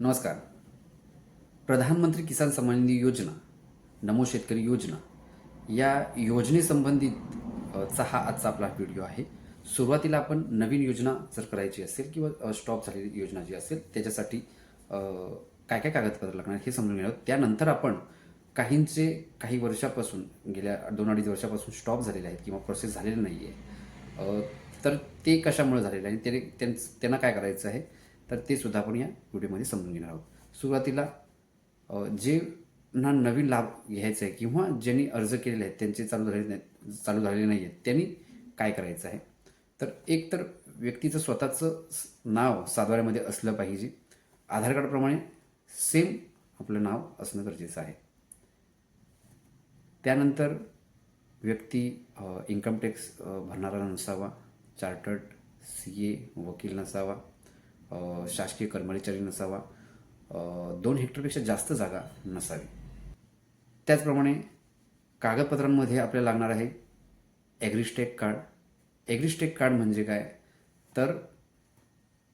नमस्कार. प्रधानमंत्री किसान सन्मान निधी योजना नमो शेतकरी योजना या योजनेसंबंधित चा हा आजचा आपला व्हिडिओ आहे. सुरुवातीला आपण नवीन योजना जर करायची असेल किंवा स्टॉप झालेली योजना जी असेल त्याच्यासाठी काय काय कागदपत्र लागणार हे समजून घेणार त्यानंतर आपण काहींचे काही वर्षापासून गेल्या दोन अडीच वर्षापासून स्टॉप झालेले आहेत किंवा प्रोसेस झालेली नाही आहे तर ते कशामुळे झालेलं आहे? ते त्यांना काय करायचं आहे? तर ते सुद्धा आपण या व्हिडिओमध्ये समजून घेणार आहोत. सुरुवातीला जे ना नवीन लाभ घ्यायचा आहे किंवा ज्यांनी अर्ज केलेले आहेत त्यांचे चालू झाले नाही चालू झालेले नाही आहेत त्यांनी काय करायचं आहे? तर एक तर व्यक्तीचं स्वतःचं नाव सातवाऱ्यामध्ये असलं पाहिजे. आधार कार्डप्रमाणे सेम आपलं नाव असणं गरजेचं आहे. त्यानंतर व्यक्ती इन्कम टॅक्स भरणारा नसावा चार्टर्ड सी ए वकील नसावा शासकीय कर्मचारी नसावा. दोन हेक्टरपेक्षा जास्त जागा नसावी. त्याचप्रमाणे कागदपत्रांमध्ये आपल्याला लागणार आहे ॲग्रिस्टेक कार्ड. ॲग्रिस्टेक कार्ड म्हणजे काय? तर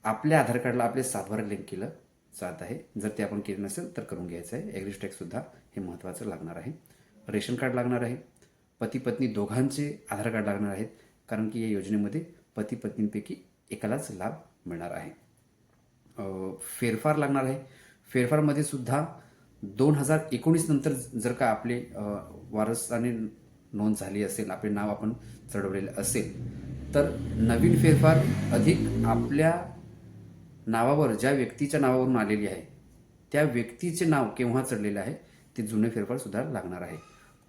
आपल्या आधार कार्डला आपले सातबारा लिंक केलं जात आहे. जर ते आपण केलं नसेल तर करून घ्यायचं आहे. ॲग्रिस्टेकसुद्धा हे महत्त्वाचं लागणार आहे. रेशन कार्ड लागणार आहे. पती पत्नी दोघांचे आधार कार्ड लागणार आहेत. कारण की या योजनेमध्ये पती पत्नींपैकी एकालाच लाभ मिळणार आहे. फेरफार लागणार आहे. फेरफारमध्ये सुद्धा दोन हजार एकोणीस नंतर जर का आपले वारसाने नोंद झाली असेल आपले नाव आपण चढवलेलं असेल तर नवीन फेरफार अधिक आपल्या नावावर ज्या व्यक्तीच्या नावावरून आलेली आहे त्या व्यक्तीचे नाव केव्हा चढलेले आहे ते जुने फेरफार सुद्धा लागणार आहे.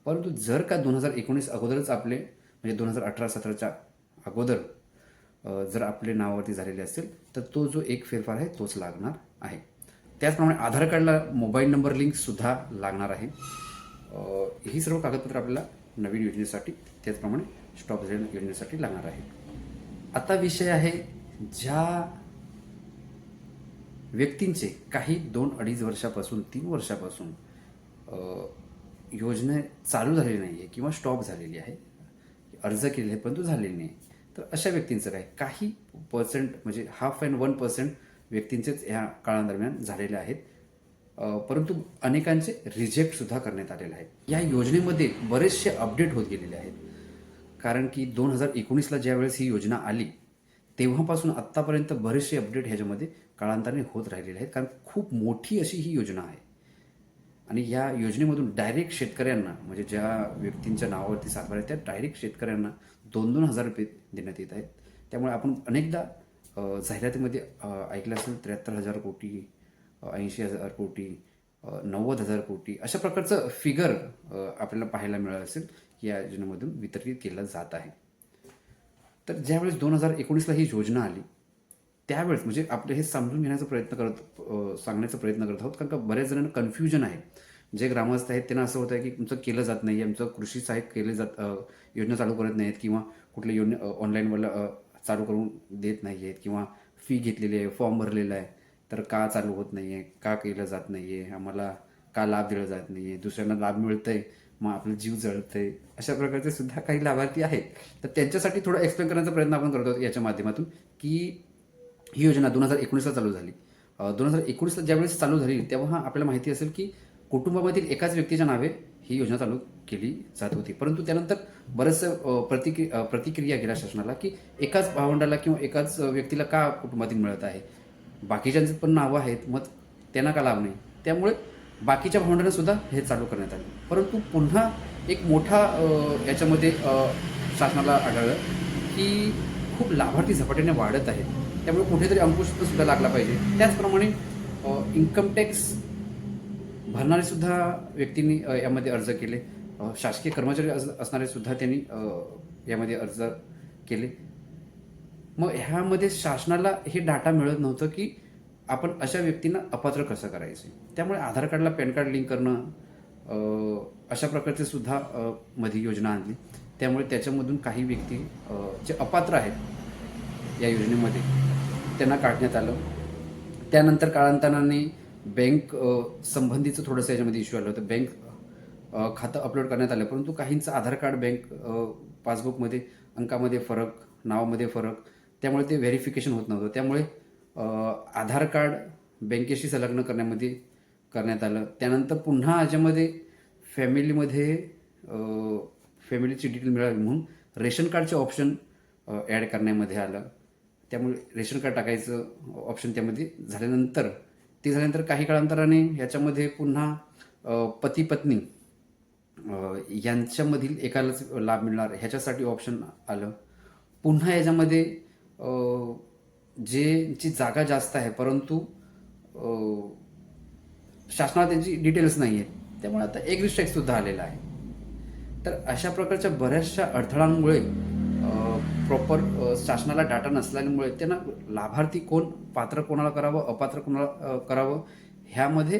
परंतु जर का दोन हजार एकोणीस अगोदरच आपले म्हणजे दोन हजार अठरा सतराच्या अगोदर जर आपले नावावरती झालेले असेल तर तो जो एक फेरफार आहे तोच लागणार आहे. त्याचप्रमाणे आधार कार्डला मोबाईल नंबर लिंकसुद्धा लागणार आहे. ही सर्व कागदपत्र आपल्याला नवीन योजनेसाठी त्याचप्रमाणे स्टॉप झेड योजनेसाठी लागणार आहे. आता विषय आहे ज्या व्यक्तींचे काही दोन अडीच वर्षापासून तीन वर्षापासून योजना चालू झालेली नाही आहे किंवा स्टॉप झालेली आहे अर्ज केलेले आहे परंतु झालेली नाही. तर अशा व्यक्तींचं काय? काही पर्सेंट म्हणजे हाफ अँड वन पर्सेंट व्यक्तींचेच ह्या काळादरम्यान झालेले आहेत. परंतु अनेकांचे रिजेक्टसुद्धा करण्यात आलेले आहेत. या योजनेमध्ये बरेचसे अपडेट होत गेलेले आहेत. कारण की दोन हजार एकोणीसला ज्यावेळेस ही योजना आली तेव्हापासून आत्तापर्यंत बरेचसे अपडेट ह्याच्यामध्ये काळांतराने होत राहिलेले आहेत. कारण खूप मोठी अशी ही योजना आहे. आणि या योजनेमधून डायरेक्ट शेतकऱ्यांना म्हणजे ज्या व्यक्तींच्या नावावरती सातबारा आहे त्या डायरेक्ट शेतकऱ्यांना दोन दोन हजार रुपये देण्यात येत आहेत. त्यामुळे आपण अनेकदा जाहिरातीमध्ये ऐकलं असेल त्र्याहत्तर हजार कोटी ऐंशी हजार कोटी नव्वद हजार कोटी अशा प्रकारचं फिगर आपल्याला पाहायला मिळालं असेल या योजनेमधून वितरित केलं जात आहे. तर ज्यावेळेस दोन हजार एकोणीसला ही योजना आली त्यावेळेस म्हणजे आपले हे समजून घेण्याचा प्रयत्न करत सांगण्याचा प्रयत्न करत आहोत कारण का बऱ्याच जणांना कन्फ्युजन आहे. जे ग्रामस्थ आहेत त्यांना असं होतं आहे की तुमचं केलं जात नाही आमचं कृषी सहाय्यक केले जात योजना चालू करत नाहीत किंवा कुठल्या योजना ऑनलाईनवाला चालू करून देत नाही आहेत किंवा फी घेतलेली आहे फॉर्म भरलेला आहे तर का चालू होत नाही आहे का केलं जात नाही आहे आम्हाला का लाभ दिला जात नाही आहे दुसऱ्यांना लाभ मिळतंय मग आपलं जीव जळतंय अशा प्रकारचे सुद्धा काही लाभार्थी आहेत. तर त्यांच्यासाठी थोडं एक्सप्लेन करण्याचा प्रयत्न आपण करतो याच्या माध्यमातून की ही योजना दोन हजार एकोणीसला चालू झाली. दोन हजार एकोणीसला ज्यावेळेस चालू झाली तेव्हा आपल्याला माहिती असेल की कुटुंबामधील एकाच व्यक्तीच्या नावे ही योजना चालू केली जात होती. परंतु त्यानंतर बरंचसं प्रतिक्रि प्रतिक्रिया गेल्या शासनाला की एकाच भावंडाला किंवा एकाच व्यक्तीला का कुटुंबातील मिळत आहे? बाकीच्यांचे पण नावं आहेत मग त्यांना का लाभ नाही? त्यामुळे बाकीच्या भावंडांना सुद्धा हे चालू करण्यात आले. परंतु पुन्हा एक मोठा याच्यामध्ये शासनाला आढळलं की खूप लाभार्थी झपाट्याने वाढत आहेत. त्यामुळे कुठेतरी अंकुश सुद्धा लागला पाहिजे. त्याचप्रमाणे इन्कम टॅक्स भरणारेसुद्धा व्यक्तींनी यामध्ये अर्ज केले. शासकीय कर्मचारी अस- असणारे सुद्धा त्यांनी यामध्ये अर्ज केले. मग ह्यामध्ये शासनाला हे डाटा मिळत नव्हतं की आपण अशा व्यक्तींना अपात्र कसं करायचे? त्यामुळे आधार कार्डला पॅन कार्ड लिंक करणं अशा प्रकारचे सुद्धा मध्ये योजना आणली. त्यामुळे त्याच्यामधून काही व्यक्ती जे अपात्र आहेत या योजनेमध्ये त्यांना काढण्यात आलं. त्यानंतर काळांतराने बँक संबंधीचं थोडंसं याच्यामध्ये इश्यू आलं होतं. बँक खातं अपलोड करण्यात आलं परंतु काहींचं आधार कार्ड बँक पासबुकमध्ये अंकामध्ये फरक नावामध्ये फरक त्यामुळे ते व्हेरिफिकेशन होत नव्हतं. त्यामुळे आधार कार्ड बँकेशी संलग्न करण्यामध्ये करण्यात आलं. त्यानंतर पुन्हा याच्यामध्ये फॅमिलीमध्ये फॅमिलीची डिटेल मिळावी म्हणून रेशन कार्डचे ऑप्शन ॲड करण्यामध्ये आलं. त्यामुळे रेशन कार्ड टाकायचं ऑप्शन त्यामध्ये झाल्यानंतर ती झाल्यानंतर काही काळांतराने याच्यामध्ये पुन्हा पती पत्नी यांच्यामधील एकालाच लाभ मिळणार. ह्याच्यासाठी ऑप्शन आलं. पुन्हा याच्यामध्ये अ, जे जागा जास्त आहे परंतु शासनाला त्यांची डिटेल्स नाही आहेत त्यामुळे आता एक सुद्धा आलेला आहे. तर अशा प्रकारच्या बऱ्याचशा अडथळांमुळे प्रॉपर शासनाला डाटा नसल्यामुळे त्यांना लाभार्थी कोण पात्र कोणाला करावं अपात्र कोणाला करावं ह्यामध्ये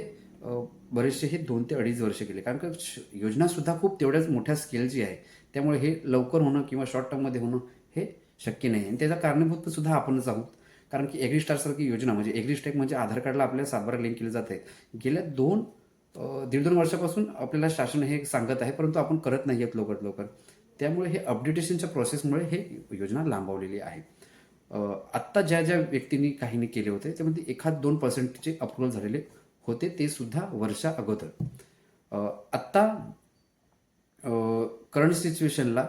बरेचसे हे दोन ते अडीच वर्ष गेले. कारण का श- योजनासुद्धा खूप तेवढ्याच मोठ्या स्केलची आहे. त्यामुळे हे लवकर होणं किंवा शॉर्ट टर्ममध्ये होणं हे शक्य नाही. आणि त्याचा कारणीभूत सुद्धा आपणच आहोत. कारण की एग्रीस्टारसारखी योजना म्हणजे एग्रीस्टेक म्हणजे आधार कार्डला आपल्या सातबारा लिंक केलं जात आहे गेल्या दोन दीड दोन वर्षापासून आपल्याला शासन हे सांगत आहे परंतु आपण करत नाही आहेत लवकरात लवकर. त्यामुळे हे अपडेटेशनच्या प्रोसेसमुळे हे योजना लांबवलेली आहे. आत्ता ज्या ज्या व्यक्तींनी काहींनी केले होते त्यामध्ये एखाद दोन पर्सेंटचे अप्रुव्हल झालेले होते ते सुद्धा वर्षा अगोदर. आत्ता करंट सिच्युएशनला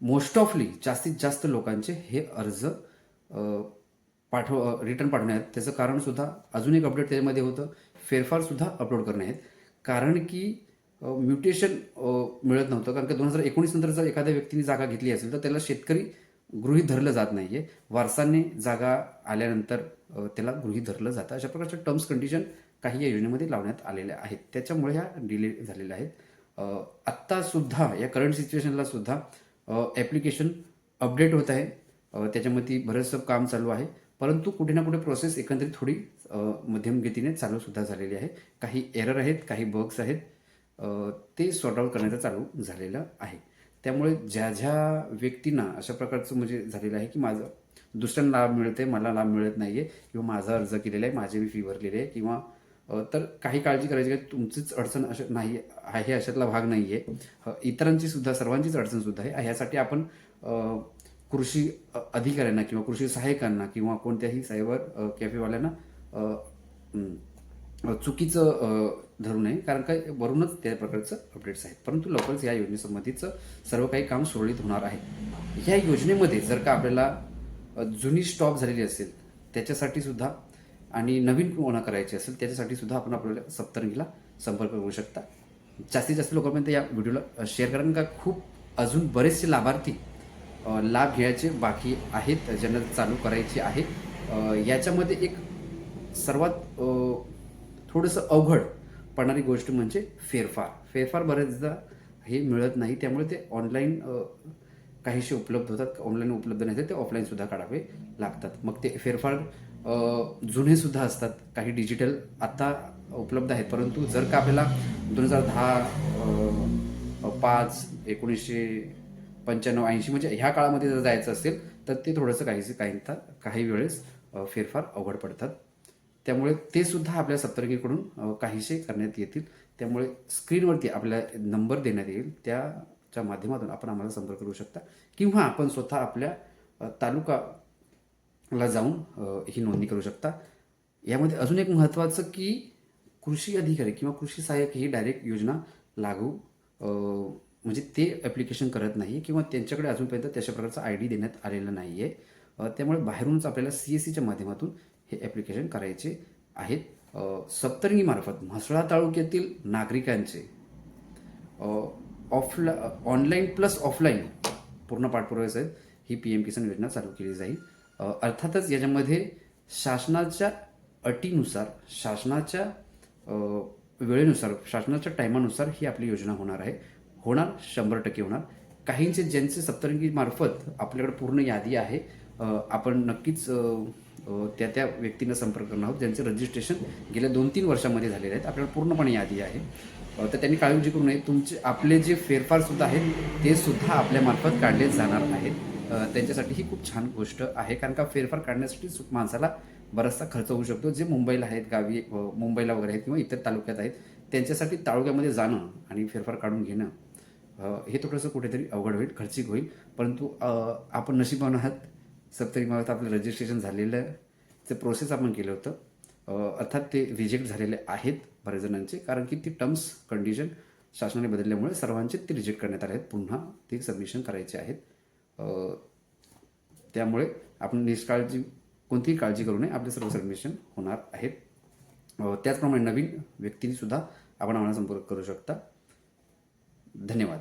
मोस्ट ऑफली जास्तीत जास्त लोकांचे हे अर्ज पाठव रिटर्न पाठवण्यात. त्याचं कारणसुद्धा अजून एक अपडेट त्याच्यामध्ये होतं. फेरफारसुद्धा अपलोड करणे आहेत कारण की म्युटेशन मिळत नव्हतं. कारण की दोन हजार एकोणीस नंतर जर एखाद्या व्यक्तीने जागा घेतली असेल तर त्याला शेतकरी गृहीत धरलं जात नाही आहे वारसाने जागा आल्यानंतर त्याला गृहीत धरलं जातं. अशा प्रकारच्या टर्म्स कंडिशन काही या योजनेमध्ये लावण्यात आलेल्या आहेत. त्याच्यामुळे ह्या डिले झालेल्या आहेत. आत्तासुद्धा या करंट सिच्युएशनला सुद्धा ॲप्लिकेशन अपडेट होत आहे. त्याच्यामध्ये बरंचसं काम चालू आहे. परंतु कुठे ना कुठे प्रोसेस एकंदरीत थोडी मध्यम गतीने चालूसुद्धा झालेली आहे. काही एरर आहेत काही बग्स आहेत. ते सॉर्ट आउट करण्याचं चालू झालेलं आहे. त्यामुळे ज्या ज्या व्यक्तींना अशा प्रकारचं म्हणजे झालेलं आहे की माझं दुसऱ्यांना लाभ मिळते मला लाभ मिळत नाही आहे किंवा माझा अर्ज केलेला आहे माझे मी फी भरलेली आहे किंवा तर काही काळजी करायची काय? तुमचीच अडचण अशा नाही आहे अशातला भाग नाही आहे इतरांची सुद्धा सर्वांचीच अडचण सुद्धा आहे. ह्यासाठी आपण कृषी अधिकाऱ्यांना किंवा कृषी सहाय्यकांना किंवा कोणत्याही सायबर कॅफेवाल्यांना चुकीचं धरू नये कारण काय वरूनच त्या प्रकारचं अपडेट्स आहेत. परंतु लवकरच या योजनेसंबंधीचं सर्व काही काम सुरळीत होणार आहे. ह्या योजनेमध्ये जर का आपल्याला जुनी स्टॉप झालेली असेल त्याच्यासाठी सुद्धा आणि नवीन कोणा करायची असेल त्याच्यासाठी सुद्धा आपण आपल्याला सप्तरंगीला संपर्क करू शकता. जास्तीत जास्त लोकांपर्यंत या व्हिडिओला शेअर करा का खूप अजून बरेचसे लाभार्थी लाभ घ्यायचे बाकी आहेत ज्यांना चालू करायचे आहे. याच्यामध्ये एक सर्वात थोडंसं अवघड पडणारी गोष्ट म्हणजे फेरफार. फेरफार बरेचदा हे मिळत नाही. त्यामुळे ते ऑनलाईन काहीसे उपलब्ध होतात. ऑनलाईन उपलब्ध नाही ते ऑफलाईनसुद्धा काढावे लागतात. मग ते फेरफार जुनेसुद्धा असतात. काही डिजिटल आत्ता उपलब्ध आहेत. परंतु जर का आपल्याला दोन हजार दहा पाच एकोणीसशे पंच्याण्णव ऐंशी म्हणजे ह्या काळामध्ये जर जायचं असेल तर ते थोडंसं काहीसे काही काही वेळेस फेरफार अवघड पडतात. त्यामुळे ते सुद्धा आपल्या सप्तरंगीकडून काहीसे करण्यात येतील. त्यामुळे स्क्रीनवरती आपल्या नंबर देण्यात येईल. त्याच्या माध्यमातून आपण आम्हाला संपर्क करू शकता. किंवा आपण स्वतः आपल्या तालुकाला जाऊन ही नोंदणी करू शकता. यामध्ये अजून एक महत्त्वाचं की कृषी अधिकारी किंवा कृषी सहाय्यक ही डायरेक्ट योजना लागू म्हणजे ते ॲप्लिकेशन करत नाही किंवा त्यांच्याकडे अजूनपर्यंत तशा प्रकारचा आय डी देण्यात आलेला नाही आहे त्यामुळे बाहेरूनच आपल्याला सी एस सीच्या माध्यमातून हे ॲप्लिकेशन करायचे आहेत. सप्तरंगीमार्फत म्हसळा तालुक्यातील नागरिकांचे ऑफला ऑनलाईन प्लस ऑफलाईन पूर्ण पाठपुरावे आहेत ही पी एम किसान योजना चालू केली जाईल. अर्थातच याच्यामध्ये शासनाच्या अटीनुसार शासनाच्या वेळेनुसार शासनाच्या टायमानुसार ही आपली योजना होणार आहे. होणार शंभर टक्के होणार. काहींचे ज्यांचे सप्तरंगी मार्फत आपल्याकडे पूर्ण यादी आहे आपण नक्कीच त्या त्या व्यक्तींना संपर्क करणार आहोत. ज्यांचे रजिस्ट्रेशन गेल्या दोन तीन वर्षामध्ये झालेले आहेत आपल्याला पूर्णपणे यादी आहे. तर त्यांनी काळजी करू नये. तुमचे आपले जे फेरफारसुद्धा आहेत ते सुद्धा आपल्यामार्फत काढले जाणार आहेत. त्यांच्यासाठी ही खूप छान गोष्ट आहे. कारण का फेरफार काढण्यासाठी सु- माणसाला बराचसा खर्च होऊ शकतो. जे मुंबईला आहेत गावी मुंबईला वगैरे आहेत किंवा इतर तालुक्यात आहेत त्यांच्यासाठी तालुक्यामध्ये जाणं आणि फेरफार काढून घेणं हे थोडंसं कुठेतरी अवघड होईल खर्चिक होईल. परंतु आपण नशिबान आहात. सप्तरी मावत आपलं रजिस्ट्रेशन झालेलं ते प्रोसेस आपण केलं होतं. अर्थात ते रिजेक्ट झालेले आहेत बऱ्याच जणांचे कारण की ती टर्म्स कंडिशन शासनाने बदलल्यामुळे सर्वांचे ते रिजेक्ट करण्यात आले आहेत. पुन्हा ते सबमिशन करायचे आहेत. त्यामुळे आपण निष्काळजी कोणतीही काळजी करू नये. आपले सर्व सबमिशन होणार आहेत. त्याचप्रमाणे नवीन व्यक्तींनीसुद्धा आपण आम्हाला संपर्क करू शकता. धन्यवाद.